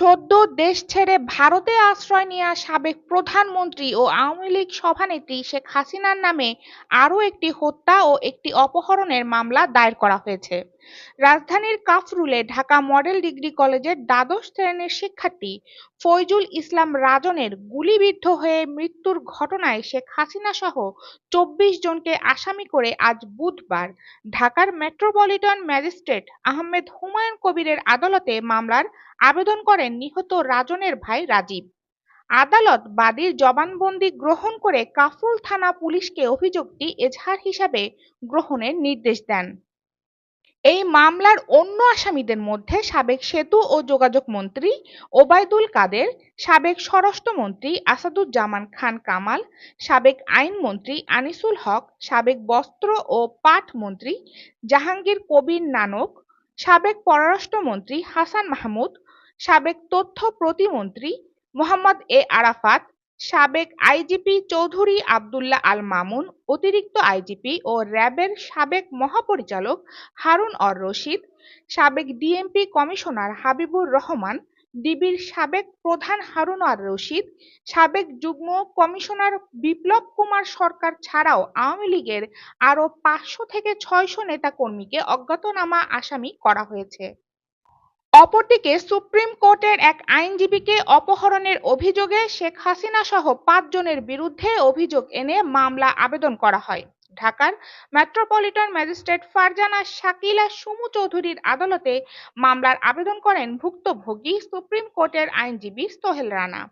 সদ্য দেশ ছেড়ে ভারতে আশ্রয় নেওয়া সাবেক প্রধানমন্ত্রী ও আওয়ামী লীগ সভানেত্রী শেখ হাসিনার নামে আরও একটি হত্যা ও একটি অপহরণের মামলা দায়ের করা হয়েছে। রাজধানীর কাফরুলে ঢাকা মডেল ডিগ্রি কলেজের দ্বাদশ শ্রেণির শিক্ষার্থী ফয়জুল ইসলাম রাজনের গুলিবিদ্ধ হয়ে মৃত্যুর ঘটনায় শেখ হাসিনা সহ চব্বিশ জনকে আসামি করে আজ বুধবার ঢাকার মেট্রোপলিটন ম্যাজিস্ট্রেট আহমেদ হুমায়ুন কবিরের আদালতে মামলার আবেদন করেন নিহত রাজনের ভাই রাজীব। আদালত বাদীর জবানবন্দি গ্রহণ করে কাফরুল থানা পুলিশকে অভিযোগটি এজাহার হিসাবে গ্রহণের নির্দেশ দেন। এই মামলার অন্য আসামিদের মধ্যে সাবেক সেতু ও যোগাযোগ মন্ত্রী ওবায়দুল কাদের, সাবেক স্বরাষ্ট্রমন্ত্রী আসাদুজ্জামান খান কামাল, সাবেক আইনমন্ত্রী আনিসুল হক, সাবেক বস্ত্র ও পাট মন্ত্রী জাহাঙ্গীর কবির নানক, সাবেক পররাষ্ট্রমন্ত্রী হাসান মাহমুদ, সাবেক তথ্য প্রতিমন্ত্রী মোহাম্মদ এ আরাফাত সাবেক আইজিপি চৌধুরী আবদুল্লাহ আল মামুন, অতিরিক্ত আইজিপি ও র্যাবের সাবেক মহাপরিচালক হারুন অর রশিদ, সাবেক ডিএমপি কমিশনার হাবিবুর রহমান, ডিবির সাবেক প্রধান হারুন আর রশিদ, সাবেক যুগ্ম কমিশনার বিপ্লব কুমার সরকার ছাড়াও আওয়ামী লীগের আরও পাঁচশো থেকে ছয়শো নেতাকর্মীকে অজ্ঞাতনামা আসামি করা হয়েছে। অপরদিকে সুপ্রিম কোর্টের এক আইনজীবীকে অপহরণের অভিযোগে শেখ হাসিনা সহ পাঁচজনের বিরুদ্ধে অভিযোগ এনে মামলা আবেদন করা হয়। ঢাকার মেট্রোপলিটন ম্যাজিস্ট্রেট ফারজানা শাকিলা সুমু চৌধুরীর আদালতে মামলার আবেদন করেন ভুক্তভোগী সুপ্রিম কোর্টের আইনজীবী সোহেল রানা।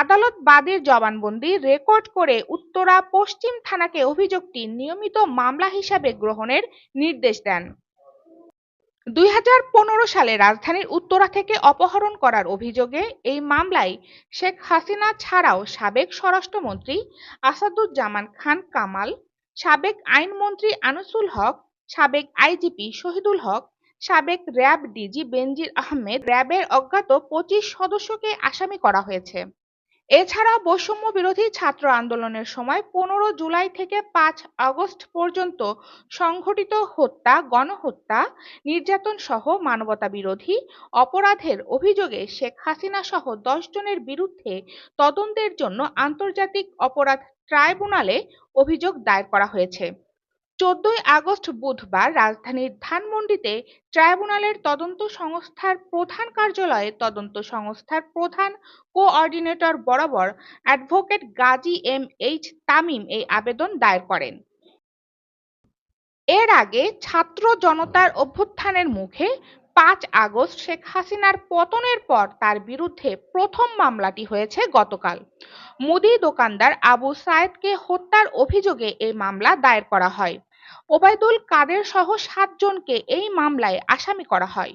আদালত বাদীর জবানবন্দি রেকর্ড করে উত্তরা পশ্চিম থানাকে অভিযোগটি নিয়মিত মামলা হিসাবে গ্রহণের নির্দেশ দেন। দুই হাজার পনেরো সালে রাজধানীর উত্তরা থেকে অপহরণ করার অভিযোগে এই মামলায় শেখ হাসিনা ছাড়াও সাবেক স্বরাষ্ট্রমন্ত্রী আসাদুজ্জামান খান কামাল, সাবেক আইনমন্ত্রী আনিসুল হক, সাবেক আইজিপি শহীদুল হক, সাবেক র্যাব ডিজি বেনজির আহমেদ, র্যাবের অজ্ঞাত পঁচিশ সদস্যকে আসামি করা হয়েছে। এছাড়া বৈষম্য বিরোধী ছাত্র আন্দোলনের সময় পনেরো জুলাই থেকে পাঁচ আগস্ট পর্যন্ত সংঘটিত হত্যা, গণহত্যা, নির্যাতন সহ মানবতা বিরোধী অপরাধের অভিযোগে শেখ হাসিনা সহ দশ জনের বিরুদ্ধে তদন্তের জন্য আন্তর্জাতিক অপরাধ ট্রাইব্যুনালে অভিযোগ দায়ের করা হয়েছে। চোদ্দই আগস্ট বুধবার রাজধানীর ধানমন্ডিতে ট্রাইব্যুনালের তদন্ত সংস্থার প্রধান কার্যালয়ে তদন্ত সংস্থার প্রধান কোঅর্ডিনেটর বরাবর advocate Gazi M H Tamim এই আবেদন দায়ের করেন। এর আগে ছাত্র জনতার অভ্যুত্থানের মুখে পাঁচ আগস্ট শেখ হাসিনার পতনের পর তার বিরুদ্ধে প্রথম মামলাটি হয়েছে গতকাল। মুদি দোকানদার আবু সায়েদকে হত্যার অভিযোগে এই মামলা দায়ের করা হয়। ওবায়দুল কাদের সহ সাতজনকে এই মামলায় আসামি করা হয়।